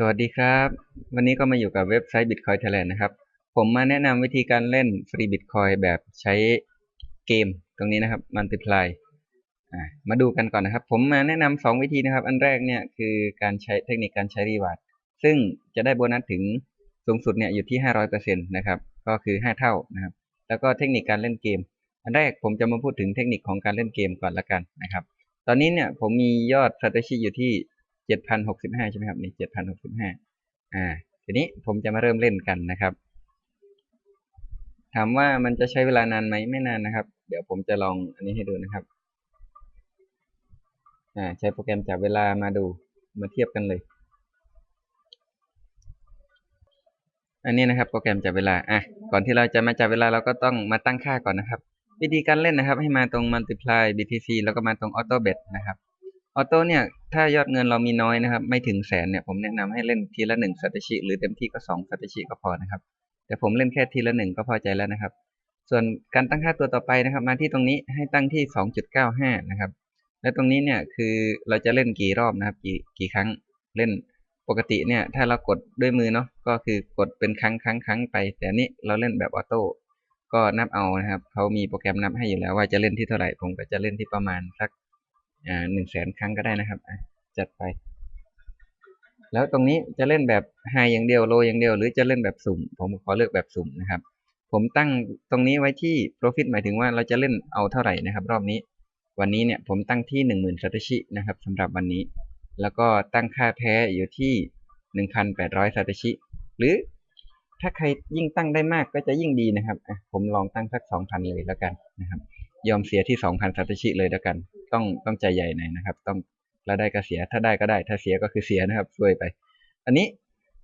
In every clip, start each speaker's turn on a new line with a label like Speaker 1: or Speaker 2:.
Speaker 1: สวัสดีครับ วันนี้ก็มาอยู่กับเว็บไซต์ Bitcoin Thailand นะครับ ผมมาแนะนำวิธีการเล่นฟรี Bitcoin แบบใช้เกมตรงนี้นะครับ Multiply อ่ามาดูกันก่อนนะครับ ผมมาแนะนำสองวิธีนะครับ อันแรกเนี่ยคือการใช้เทคนิคการใช้รีวาร์ดซึ่งจะได้โบนัสถึงสูงสุดเนี่ยอยู่ที่ 500%นะครับ ก็คือ 5 เท่านะครับ แล้วก็เทคนิคการเล่นเกม อันแรกผมจะมาพูดถึงเทคนิคของการเล่นเกมก่อนละกันนะครับ ตอนนี้เนี่ยผมมียอดสตชีอยู่ที่ 7,065ใช่ไหมครับนี่7,065อ่าทีนี้ผมจะมาเริ่มเล่นกันนะครับ ถามว่ามันจะใช้เวลานานไหมไม่นานนะครับ เดี๋ยวผมจะลองอันนี้ให้ดูนะครับอ่าใช้โปรแกรมจับเวลามาดูมาเทียบกันเลย อันนี้นะครับ โปรแกรมจับเวลาอะก่อนที่เราจะมาจับเวลาเราก็ต้องมาตั้งค่าก่อนนะครับ วิธีการเล่นนะครับ ให้มาตรง multiply BTC แล้วก็มาตรง auto bet นะครับ ออโต้เนี่ยถ้ายอดเงินเรามีน้อยนะครับ ไม่ถึงแสนเนี่ยผมแนะนำให้เล่นทีละหนึ่งสัตชิหรือเต็มที่ก็สองสัตชิก็พอนะครับ แต่ผมเล่นแค่ทีละหนึ่งก็พอใจแล้วนะครับ ส่วนการตั้งค่าตัวต่อไปนะครับ มาที่ตรงนี้ให้ตั้งที่สองจุดเก้าห้านะครับ และตรงนี้เนี่ยคือเราจะเล่นกี่รอบนะครับ กี่กี่ครั้งเล่นปกติเนี่ยถ้าเรากดด้วยมือเนาะก็คือกดเป็นครั้งครั้งครั้งไป แต่นี้เราเล่นแบบออโต้ก็นับเอานะครับเขามีโปรแกรมนับให้อยู่แล้วว่าจะเล่นที่เท่าไหร่ผมก็จะเล่นที่ประมาณสัก อ่าหนึ่งแสนครั้งก็ได้นะครับจัดไป แล้วตรงนี้จะเล่นแบบไฮอย่างเดียวโลอย่างเดียว หรือจะเล่นแบบสุ่ม ผมขอเลือกแบบสุ่มนะครับ ผมตั้งตรงนี้ไว้ที่ profit หมายถึงว่าเราจะเล่นเอาเท่าไหร่นะครับ รอบนี้ วันนี้เนี่ยผมตั้งที่หนึ่งหมื่นซาตชินะครับสำหรับวันนี้ แล้วก็ตั้งค่าแพ้อยู่ที่หนึ่งพันแปดร้อยซาตชิหรือถ้าใครยิ่งตั้งได้มากก็จะยิ่งดีนะครับ ผมลองตั้งสักสองพันเลยแล้วกันนะครับ ยอมเสียที่สองพันซาตชิเลยแล้วกัน ต้องต้องใจใหญ่หน่อยนะครับ ต้องแล้วได้ก็เสียถ้าได้ก็ได้ ถ้าเสียก็คือเสียนะครับช่วยไป อันนี้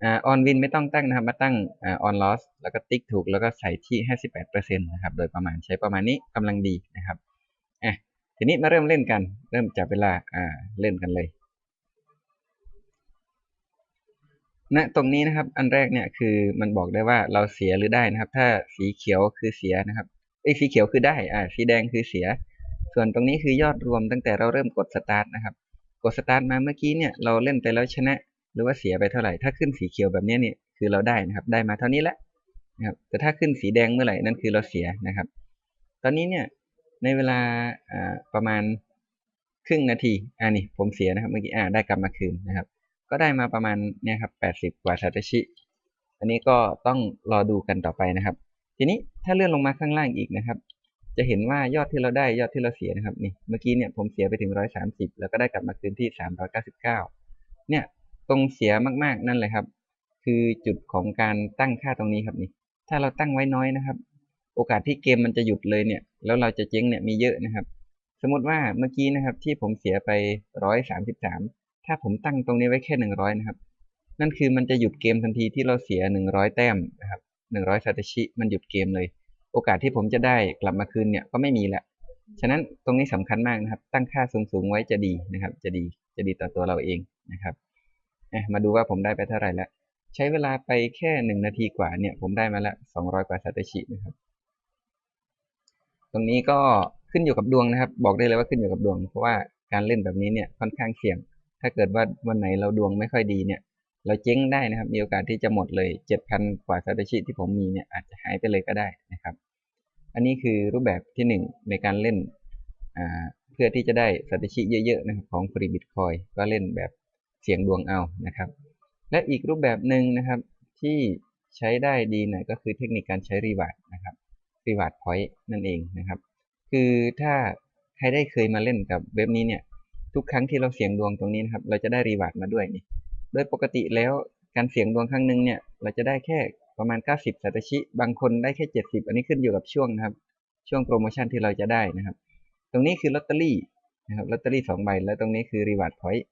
Speaker 1: ออนวินไม่ต้องตั้งนะครับ มาตั้งออนลอสแล้วก็ติ๊กถูกแล้วก็ใส่ที่ห้าสิบแปดเปอร์เซ็นต์นะครับ โดยประมาณใช้ประมาณนี้กำลังดีนะครับอะทีนี้มาเริ่มเล่นกัน เริ่มจับเวลาอ่าเล่นกันเลยณนะตรงนี้นะครับ อันแรกเนี่ยคือมันบอกได้ว่าเราเสียหรือได้นะครับ ถ้าสีเขียวคือเสียนะครับ ไอ้สีเขียวคือได้อ่าสีแดงคือเสีย ส่วนตรงนี้คือยอดรวมตั้งแต่เราเริ่มกดสตาร์ทนะครับ กดสตาร์ทมาเมื่อกี้เนี่ยเราเล่นไปแล้วชนะ หรือว่าเสียไปเท่าไหร่ ถ้าขึ้นสีเขียวแบบนี้เนี่ยคือเราได้นะครับ ได้มาเท่านี้แล้วนะครับแต่ถ้าขึ้นสีแดงเมื่อไหร่นั่นคือเราเสียนะครับ ตอนนี้เนี่ยในเวลาอ่าประมาณครึ่งนาทีอ่านี่ผมเสียนะครับเมื่อกี้อ่าได้กลับมาคืนนะครับ ก็ได้มาประมาณเนี่ยครับแปดสิบกว่าซาตชิ อันนี้ก็ต้องรอดูกันต่อไปนะครับ ทีนี้ ถ้าเลื่อนลงมาข้างล่างอีกนะครับ จะเห็นว่ายอดที่เราได้ยอดที่เราเสียนะครับนี่เมื่อกี้เนี่ยผมเสียไปถึงร้อยสาสิบแล้วก็ได้กลับมาคืนที่สามร้อยเก้าสิบเก้าเนี่ยตรงเสียมากๆนั่นเลยครับ คือจุดของการตั้งค่าตรงนี้ครับนี่ถ้าเราตั้งไว้น้อยนะครับ โอกาสที่เกมมันจะหยุดเลยเนี่ย แล้วเราจะเจ๊งเนี่ยมีเยอะนะครับ สมมติว่าเมื่อกี้นะครับที่ผมเสียไปร้อยสามสิบสามถ้าผมตั้งตรงนี้ไว้แค่หนึ่งร้อยนะครับ นั่นคือมันจะหยุดเกมทันทีที่เราเสียหนึ่งร้อยแต้มนะครับ หนึ่งร้อยซาตชิมันหยุดเกมเลย โอกาสที่ผมจะได้กลับมาคืนเนี่ยก็ไม่มีละฉะนั้นตรงนี้สำคัญมากนะครับ ตั้งค่าสูงๆไว้จะดีนะครับ จะดีจะดีต่อตัวเราเองนะครับมาดูว่าผมได้ไปเท่าไหร่แล้วใช้เวลาไปแค่หนึ่งนาทีกว่าเนี่ย ผมได้มาละสองร้อยกว่าซาตชินะครับ ตรงนี้ก็ขึ้นอยู่กับดวงนะครับ บอกได้เลยว่าขึ้นอยู่กับดวง เพราะว่าการเล่นแบบนี้เนี่ยค่อนข้างเสี่ยง ถ้าเกิดว่าวันไหนเราดวงไม่ค่อยดีเนี่ย เราเจ๊งได้นะครับ มีโอกาสที่จะหมดเลยเจ็ดพันกว่าซาตชิที่ผมมีเนี่ยอาจจะหายไปเลยก็ได้นะครับ อันนี้คือรูปแบบที่หนึ่งในการเล่นเพื่อที่จะได้ซาตชิเยอะๆนะครับของฟรีบิตคอยก็เล่นแบบเสียงดวงเอานะครับ และอีกรูปแบบหนึ่งนะครับที่ใช้ได้ดีหน่อยก็คือเทคนิคการใช้รีวาร์ดนะครับรีวาร์ดพอยต์นั่นเองนะครับ คือถ้าใครได้เคยมาเล่นกับเว็บนี้เนี่ยทุกครั้งที่เราเสี่ยงดวงตรงนี้นะครับ เราจะได้รีวาร์ดมาด้วยนี่ โดยปกติแล้วการเสี่ยงดวงครั้งหนึ่งเนี่ย เราจะได้แค่ประมาณ 90สัตชิ บางคนได้แค่ 70 อันนี้ขึ้นอยู่กับช่วงนะครับ ช่วงโปรโมชั่นที่เราจะได้นะครับ ตรงนี้คือลอตเตอรี่นะครับลอตเตอรี่สองใบ แล้วตรงนี้คือรีวาร์ดพอยต์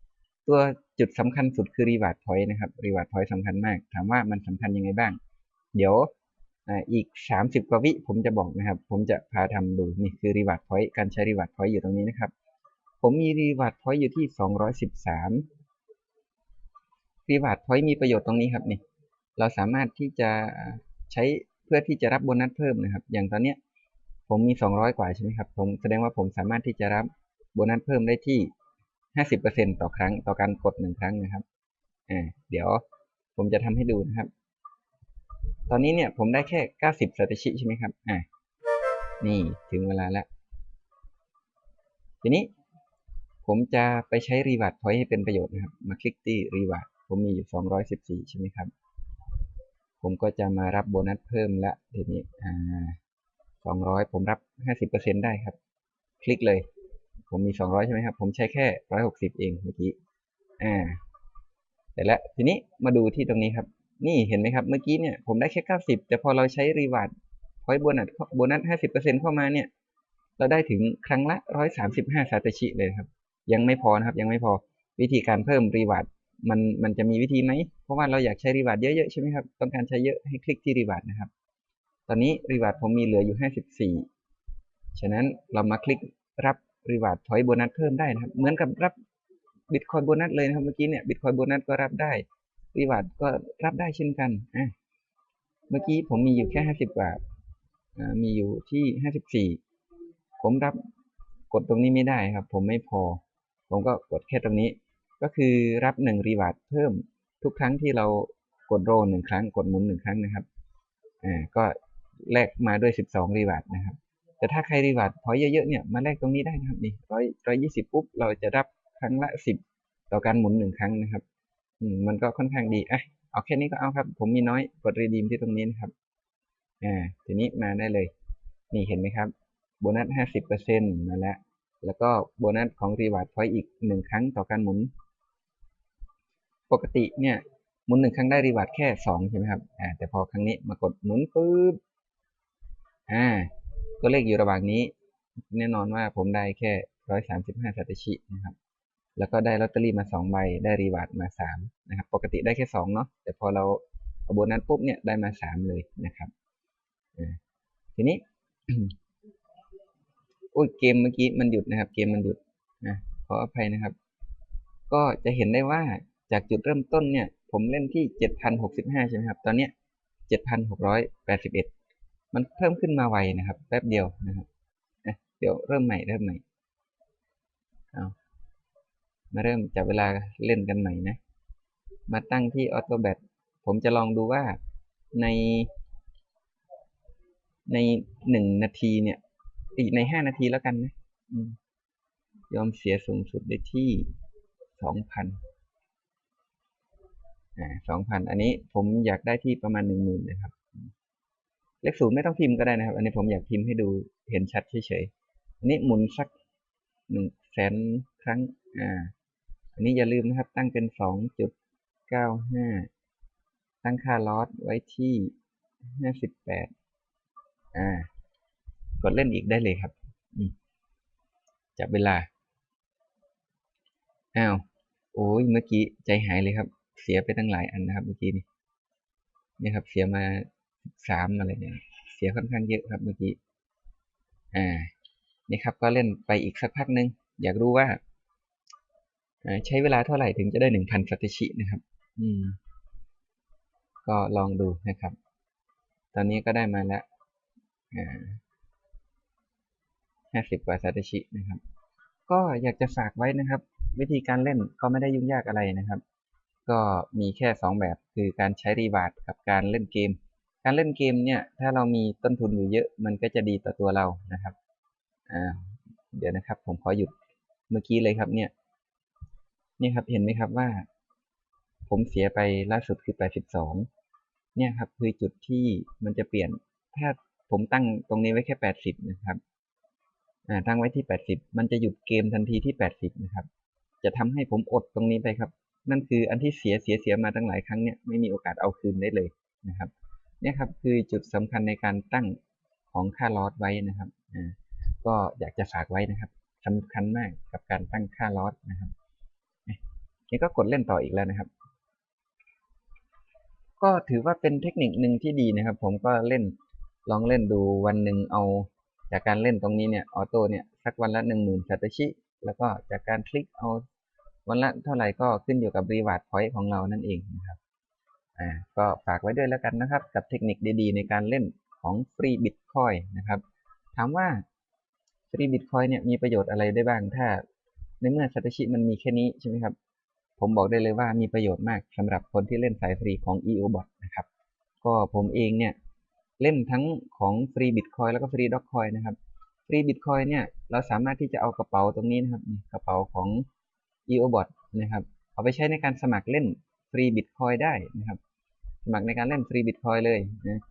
Speaker 1: ตัวจุดสำคัญสุดคือรีวาร์ดพอยต์นะครับรีวาร์ดพอยต์สำคัญมาก ถามว่ามันสำคัญยังไงบ้าง เดี๋ยวอีก 30 กว่าวิผมจะบอกนะครับ ผมจะพาทำดูนี่คือรีวาร์ดพอยต์การใช้รีวาร์ดพอยต์อยู่ตรงนี้นะครับ ผมมีรีวาร์ดพอยต์อยู่ที่ 213 รีวาร์ดพอยต์มีประโยชน์ตรงนี้ครับนี่เราสามารถที่จะใช้เพื่อที่จะรับโบนัสเพิ่มนะครับ อย่างตอนเนี้ยผมมี 200 กว่าใช่ไหมครับผมแสดงว่าผมสามารถที่จะรับโบนัสเพิ่มได้ที่ 50%ต่อครั้งต่อการกดหนึ่งครั้งนะครับอ่าเดี๋ยวผมจะทำให้ดูนะครับ ตอนนี้เนี่ยผมได้แค่ 90สัตชิใช่ไหมครับอ่านี่ถึงเวลาแล้วทีนี้ผมจะไปใช้รีวาร์ดพอยต์ให้เป็นประโยชน์นะครับ มาคลิกที่รีวาร์ด ผมมีอยู่ 214 ใช่ไหมครับ ผมก็จะมารับโบนัสเพิ่มละทีนี้อ่า200 ผมรับ 50%ได้ครับ คลิกเลย ผมมี 200 ใช่ไหมครับ ผมใช้แค่ 160 เองเมื่อกี้ อ่าเสร็จแล้วทีนี้มาดูที่ตรงนี้ครับ นี่เห็นไหมครับเมื่อกี้เนี่ยผมได้แค่ 90 แต่พอเราใช้รีวาร์ดพอยต์โบนัสโบนัส 50%เข้ามาเนี่ย เราได้ถึงครั้งละ 135 ซาตชิเลยครับ ยังไม่พอนะครับ ยังไม่พอวิธีการเพิ่มรีวาร์ด มันมันจะมีวิธีไหม เพราะว่าเราอยากใช้รีวาร์ดเยอะๆใช่ไหมครับ ต้องการใช้เยอะให้คลิกที่รีวาร์ดนะครับ ตอนนี้รีวาร์ดผมมีเหลืออยู่ 54 ฉะนั้นเรามาคลิกรับรีวาร์ดพอยต์โบนัสเพิ่มได้นะครับ เหมือนกับรับบิตคอยโบนัสเลยนะครับเมื่อกี้เนี่ยบิตคอยโบนัสก็รับได้รีวาร์ดก็รับได้เช่นกันอะเมื่อกี้ผมมีอยู่แค่ 50 กว่าอ่ามีอยู่ที่ 54 ผมรับกดตรงนี้ไม่ได้ครับ ผมไม่พอ ผมก็กดแค่ตรงนี้ ก็คือรับ1รีวาร์ดเพิ่มทุกครั้งที่เรากดโรหนึ่งครั้ง กดหมุนหนึ่งครั้งนะครับอ่าก็แลกมาด้วย 12รีวาร์ดนะครับ แต่ถ้าใครรีวาร์ดพอเยอะๆเนี่ยมาแลกตรงนี้ได้นะครับนี่ร้อยร้อยยี่สิบปุ๊บเราจะรับครั้งละ 10 ต่อการหมุนหนึ่งครั้งนะครับอืมมันก็ค่อนข้างดีอะเอาแค่นี้ก็เอาครับ ผมมีน้อยกดรีดีมที่ตรงนี้นะครับอ่าทีนี้มาได้เลย นี่เห็นไหมครับโบนัส 50%มาแล้วแล้วก็โบนัสของรีวาร์ดพอยอีกหนึ่งครั้งต่อการหมุน ปกติเนี่ยหมุนหนึ่งครั้งได้รีวาร์ดแค่สองใช่ไหมครับอ่าแต่พอครั้งนี้มากดหมุนปุ๊บอ่าตัวเลขอยู่ระหว่างนี้ แน่นอนว่าผมได้แค่ร้อยสามสิบห้าสัตชินะครับแล้วก็ได้ลอตเตอรี่มาสองใบได้รีวาร์ดมาสามนะครับปกติได้แค่สองเนาะแต่พอเราเอาโบนัสปุ๊บเนี่ยได้มาสามเลยนะครับทีนี้โอ้ยเกมเมื่อกี้มันหยุดนะครับ เกมมันหยุดนะขออภัยนะครับ ก็จะเห็นได้ว่า จากจุดเริ่มต้นเนี่ย ผมเล่นที่เจ็ดพันหกสิบห้าใช่ไหมครับ ตอนเนี้ยเจ็ดพันหกร้อยแปดสิบเอ็ดมันเพิ่มขึ้นมาไวนะครับ แป๊บเดียวนะครับเดี๋ยวเริ่มใหม่เริ่มใหม่เอามาเริ่มจับเวลาเล่นกันใหม่นะ มาตั้งที่ออโต้แบตผมจะลองดูว่าใน ในหนึ่งนาทีเนี่ยอีกในห้านาทีแล้วกันนะยอมเสียสูงสุดได้ที่สองพันอ สองพันอันนี้ผมอยากได้ที่ประมาณหนึ่งหมื่นนะครับ เลขศูนย์ไม่ต้องพิมพ์ก็ได้นะครับ อันนี้ผมอยากพิมพ์ให้ดูเห็นชัดเฉยๆอันนี้หมุนสักหนึ่งแสนครั้งอ่าอันนี้อย่าลืมนะครับ ตั้งเป็นสองจุดเก้าห้าตั้งค่าลอสไว้ที่ห้าสิบแปดอ่ากดเล่นอีกได้เลยครับจับเวลาอ้าวโอ้ยเมื่อกี้ใจหายเลยครับ เสียไปตั้งหลายอันนะครับ เมื่อกี้นี่นี่ครับ เสียมาสามอะไรเนี่ย เสียค่อนข้างเยอะครับเมื่อกี้ อ่า นี่ครับ ก็เล่นไปอีกสักพักนึง อยากรู้ว่าใช้เวลาเท่าไหร่ถึงจะได้หนึ่งพันสัตชินะครับ อืม ก็ลองดูนะครับ ตอนนี้ก็ได้มาแล้วอ่าห้าสิบกว่าซาตชินะครับ ก็อยากจะฝากไว้นะครับ วิธีการเล่นก็ไม่ได้ยุ่งยากอะไรนะครับ ก็มีแค่สองแบบคือการใช้รีวาร์ดกับการเล่นเกม การเล่นเกมเนี่ยถ้าเรามีต้นทุนอยู่เยอะมันก็จะดีต่อตัวเรานะครับอ่าเดี๋ยวนะครับผมขอหยุดเมื่อกี้เลยครับเนี่ยนี่ครับเห็นไหมครับว่า ผมเสียไปล่าสุดคือ 82 เนี่ยครับคือจุดที่มันจะเปลี่ยนถ้าผมตั้งตรงนี้ไว้แค่ 80 นะครับตั้งไว้ที่ 80 มันจะหยุดเกมทันทีที่ 80 นะครับ จะทำให้ผมอดตรงนี้ไปครับ นั่นคืออันที่เสียเสียเสียมาตั้งหลายครั้งเนี่ยไม่มีโอกาสเอาคืนได้เลยนะครับเนี่ยครับคือจุดสำคัญในการตั้งของค่าลอสไว้นะครับอ่าก็อยากจะฝากไว้นะครับสำคัญมากกับการตั้งค่าลอสนะครับนี่ก็กดเล่นต่ออีกแล้วนะครับ ก็ถือว่าเป็นเทคนิคหนึ่งที่ดีนะครับ ผมก็เล่นลองเล่นดูวันหนึ่งเอาจากการเล่นตรงนี้เนี่ยออโต้เนี่ยสักวันละหนึ่งหมื่นซาตชิแล้วก็จากการคลิกเอา วันละเท่าไหร่ก็ขึ้นอยู่กับรีวาร์ดพอยต์ของเรานั่นเองนะครับอ่าก็ฝากไว้ด้วยแล้วกันนะครับ กับเทคนิคดีๆ ในการเล่นของฟรีบิตคอยนะครับ ถามว่าฟรีบิตคอยเนี่ยมีประโยชน์อะไรได้บ้างถ้า ในเมื่อซาตชิมันมีแค่นี้ใช่ไหมครับ ผมบอกได้เลยว่ามีประโยชน์มากสำหรับคนที่เล่นสายฟรีของ EOBot นะครับ ก็ผมเองเนี่ยเล่นทั้งของฟรีบิตคอยแล้วก็ฟรีด็อกคอยนะครับฟรีบิตคอยเนี่ยเราสามารถที่จะเอากระเป๋าตรงนี้นะครับกระเป๋าของ EOBot นะครับเอาไปใช้ในการสมัครเล่นฟรีบิตคอยได้นะครับ สมัครในการเล่นฟรีบิตคอยเลยนะ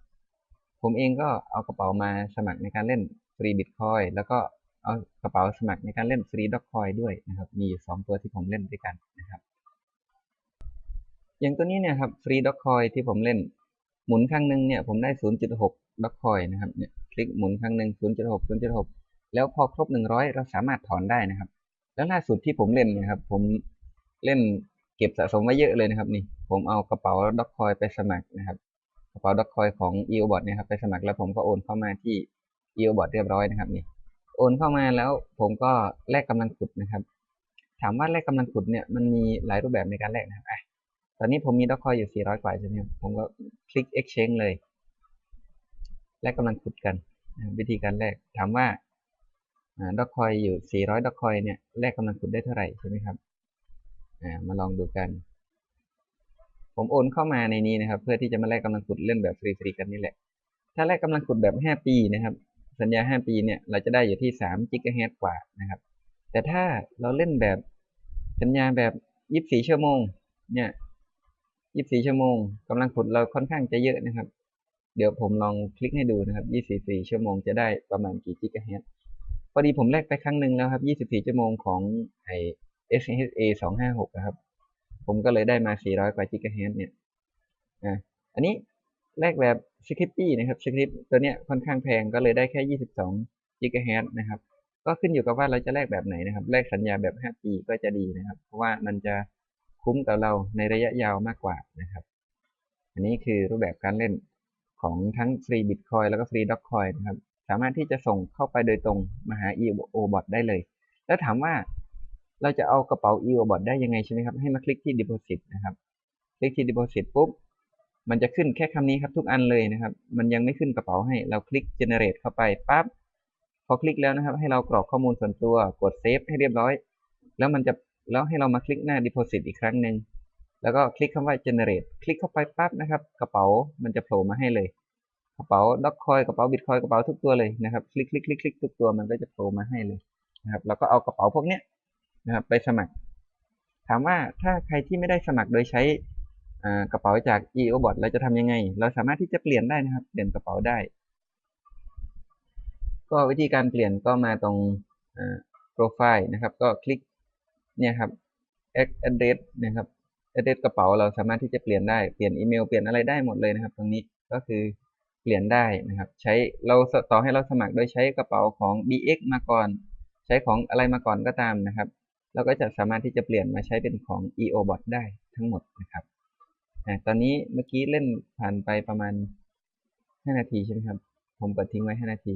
Speaker 1: ผมเองก็เอากระเป๋ามาสมัครในการเล่นฟรีบิตคอยแล้วก็เอากระเป๋าสมัครในการเล่นฟรีด็อกคอยด้วยนะครับ มีอยู่สองตัวที่ผมเล่นด้วยกันนะครับ อย่างตัวนี้เนี่ยครับฟรีด็อกคอยที่ผมเล่น หมุนครั้งหนึ่งเนี่ยผมได้ 0.6ด็อกคอยนะครับเนี่ยคลิกหมุนครั้งหนึ่ง0.6 0.6 แล้วพอครบ 100 เราสามารถถอนได้นะครับ แล้วล่าสุดที่ผมเล่นนี่ยครับ ผมเล่นเก็บสะสมไว้เยอะเลยนะครับ นี่ ผมเอากระเป๋าด็อกคอยไปสมัครนะครับ กระเป๋าด็อกคอยของ EOBot เนี่ยครับไปสมัครแล้วผมก็โอนเข้ามาที่ EOBot เรียบร้อยนะครับ นี่ โอนเข้ามาแล้วผมก็แลกกำลังขุดนะครับ ถามว่าแลกกำลังขุดเนี่ยมันมีหลายรูปแบบในการแลกนะครับอะตอนนี้ผมมีด็อกคอยอยู่ 400 กว่าใช่ไหมครับผมก็คลิก exchange เลยแลกกำลังขุดกันวิธีการแลกถามว่า ด็อกคอยอยู่ 400ด็อกคอยเนี่ยแลกกำลังขุดได้เท่าไหร่ใช่ไหมครับอ่ามาลองดูกัน ผมโอนเข้ามาในนี้นะครับ เพื่อที่จะมาแลกกำลังขุดเล่นแบบฟรีๆกันนี่แหละ ถ้าแลกกำลังขุดแบบ 5 ปีนะครับ สัญญา 5 ปีเนี่ยเราจะได้อยู่ที่3กิกะเฮิรตซ์กว่านะครับ แต่ถ้าเราเล่นแบบสัญญาแบบ 24 ชั่วโมงเนี่ย 24 ชั่วโมงกำลังขุดเราค่อนข้างจะเยอะนะครับ เดี๋ยวผมลองคลิกให้ดูนะครับ 24 ชั่วโมงจะได้ประมาณกี่กิกะเฮิรตซ์ พอดีผมแลกไปครั้งหนึ่งแล้วครับ24ชั่วโมงของไอ SHA 256นะครับ ผมก็เลยได้มา 400 กว่ากิกะเฮิรตซ์เนี่ยอะอันนี้แลกแบบสคริปปี้นะครับสคริปตัวเนี้ยค่อนข้างแพงก็เลยได้แค่ 22กิกะเฮิรตซ์นะครับ ก็ขึ้นอยู่กับว่าเราจะแลกแบบไหนนะครับ แลกสัญญาแบบ 5 ปีก็จะดีนะครับ เพราะว่ามันจะคุ้มกับเราในระยะยาวมากกว่านะครับ อันนี้คือรูปแบบการเล่นของทั้งฟรีบิตคอยแล้วก็ฟรีด็อกคอยนะครับามารถที่จะส่งเข้าไปโดยตรงมาหา EOBot ได้เลย แล้วถามว่าเราจะเอากระเป๋า EOBot ได้ยังไงใช่ไหมครับ ให้มาคลิกที่ Deposit นะครับ คลิกที่ Deposit ปุ๊บ มันจะขึ้นแค่คำนี้ครับทุกอันเลยนะครับ มันยังไม่ขึ้นกระเป๋าให้ เราคลิก Generate เข้าไปปั๊บ พอคลิกแล้วนะครับ ให้เรากรอกข้อมูลส่วนตัว กด Save ให้เรียบร้อย แล้วมันจะแล้วให้เรามาคลิกหน้า Deposit อีกครั้งหนึ่ง แล้วก็คลิกคำว่า Generate คลิกเข้าไปปั๊บนะครับ กระเป๋ามันจะโผล่มาให้เลย ระเป๋าด็อกคอยกระเป๋าบิตคอยกระเป๋าทุกตัวเลยนะครับคลิกคลิกคลิกคลิกทุกตัวมันก็จะโผล่มาให้เลยนะครับเราก็เอากระเป๋าพวกเนี้ยนะครับไปสมัคร ถามว่าถ้าใครที่ไม่ได้สมัครโดยใช้กระเป๋าจาก EOBot เราจะทำยังไง เราสามารถที่จะเปลี่ยนได้นะครับ เปลี่ยนกระเป๋าได้ ก็วิธีการเปลี่ยนก็มาตรงโปรไฟล์นะครับ ก็คลิกเนี่ยครับ address นะครับ address กระเป๋าเราสามารถที่จะเปลี่ยนได้ เปลี่ยนอีเมล เปลี่ยนอะไรได้หมดเลยนะครับ ตรงนี้ก็คือ เปลี่ยนได้นะครับ ใช้เราต่อให้เราสมัครโดยใช้กระเป๋าของ BX มาก่อน ใช้ของอะไรมาก่อนก็ตามนะครับ เราก็จะสามารถที่จะเปลี่ยนมาใช้เป็นของ EOBot ได้ทั้งหมดนะครับตอนนี้เมื่อกี้เล่นผ่านไปประมาณ 5 นาทีใช่ไหมครับ ผมเปิดทิ้งไว้ 5 นาที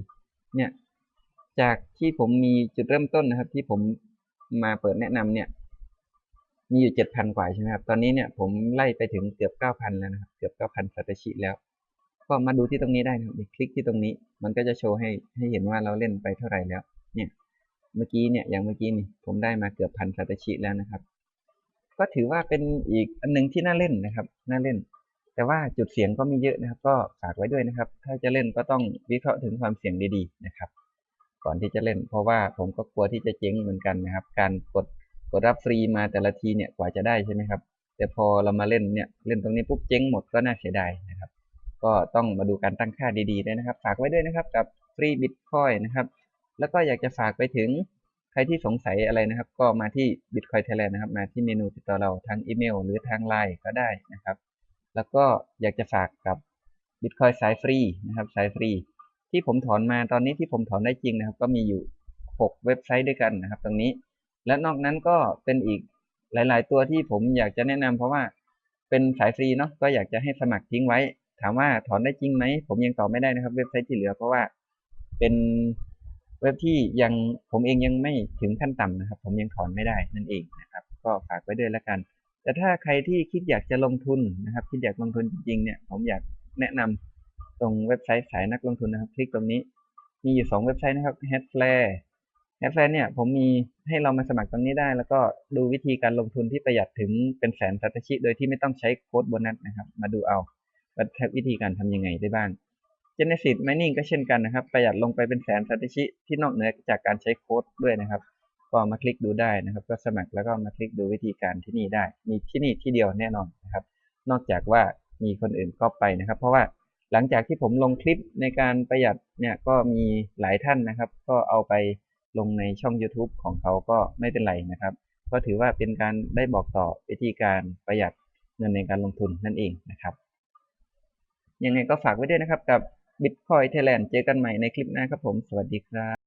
Speaker 1: เนี่ย จากที่ผมมีจุดเริ่มต้นนะครับ ที่ผมมาเปิดแนะนำเนี่ย มีอยู่ 7,000 กว่าใช่ไหมครับ ตอนนี้เนี่ยผมไล่ไปถึงเกือบ 9,000 แล้วนะครับ เกือบ 9,000สัตชิแล้ว ก็มาดูที่ตรงนี้ได้นะครับคลิกที่ตรงนี้ มันก็จะโชว์ให้ให้เห็นว่าเราเล่นไปเท่าไหร่แล้ว เนี่ย เมื่อกี้เนี่ย อย่างเมื่อกี้นี่ผมได้มาเกือบพันสัตชิแล้วนะครับ ก็ถือว่าเป็นอีกอันนึงที่น่าเล่นนะครับ น่าเล่น แต่ว่าจุดเสี่ยงก็มีเยอะนะครับ ก็ฝากไว้ด้วยนะครับ ถ้าจะเล่นก็ต้องวิเคราะห์ถึงความเสี่ยงดีๆนะครับ ก่อนที่จะเล่น เพราะว่าผมก็กลัวที่จะเจ๊งเหมือนกันนะครับ การกดกดรับฟรีมาแต่ละทีเนี่ยกว่าจะได้ใช่ไหมครับ แต่พอเรามาเล่นเนี่ย เล่นตรงนี้ปุ๊บเจ๊งหมดก็น่าเสียดายนะครับ ก็ต้องมาดูการตั้งค่าดีๆด้วยนะครับ ฝากไว้ด้วยนะครับกับฟรีบิตคอยนะครับ แล้วก็อยากจะฝากไปถึงใครที่สงสัยอะไรนะครับ ก็มาที่ Bitcoin Thailand นะครับ มาที่เมนูติดต่อเราทางอีเมล หรือทางไลน์ก็ได้นะครับ แล้วก็อยากจะฝากกับ Bitcoin สายฟรีนะครับสายฟรี ที่ผมถอนมาตอนนี้ที่ผมถอนได้จริงนะครับ ก็มีอยู่ 6 เว็บไซต์ด้วยกันนะครับ ตรงนี้ และนอกนั้นก็เป็นอีกหลาย ๆ ตัวที่ผมอยากจะแนะนำเพราะว่าเป็นสายฟรีเนาะก็อยากจะให้สมัครทิ้งไว้ ถามว่าถอนได้จริงไหม ผมยังตอบไม่ได้นะครับ เว็บไซต์ที่เหลือเพราะว่าเป็นเว็บที่ยังผมเองยังไม่ถึงขั้นต่ำนะครับ ผมยังถอนไม่ได้นั่นเองนะครับ ก็ฝากไว้ด้วยแล้วกัน แต่ถ้าใครที่คิดอยากจะลงทุนนะครับ คิดอยากลงทุนจริงๆเนี่ยผมอยากแนะนำตรงเว็บไซต์สายนักลงทุนนะครับ คลิกตรงนี้ มีอยู่ 2 เว็บไซต์นะครับ Headflare แอดแฟนเนี่ยผมมีให้เรามาสมัครตรงนี้ได้ แล้วก็ดูวิธีการลงทุนที่ประหยัดถึงเป็นแสนสัตชิโดยที่ไม่ต้องใช้โค้ดโบนัสนะครับ มาดูเอา ว่าวิธีการทำยังไงได้บ้าง Genesis Mining ก็เช่นกันนะครับ ประหยัดลงไปเป็นแสนสัตชิที่นอกเหนือจากการใช้โค้ดด้วยนะครับ ก็มาคลิกดูได้นะครับ ก็สมัครแล้วก็มาคลิกดูวิธีการที่นี่ได้ มีที่นี่ที่เดียวแน่นอนนะครับ นอกจากว่ามีคนอื่นก็ไปนะครับ เพราะว่าหลังจากที่ผมลงคลิปในการประหยัดเนี่ยก็มีหลายท่านนะครับ ก็เอาไปลงในช่อง YouTube ของเขาก็ไม่เป็นไรนะครับ ก็ถือว่าเป็นการได้บอกต่อวิธีการประหยัดเงินในการลงทุนนั่นเองนะครับ ยังไงก็ฝากไว้ด้วยนะครับกับ Bitcoin Thailand เจอกันใหม่ในคลิปหน้าครับผม สวัสดีครับ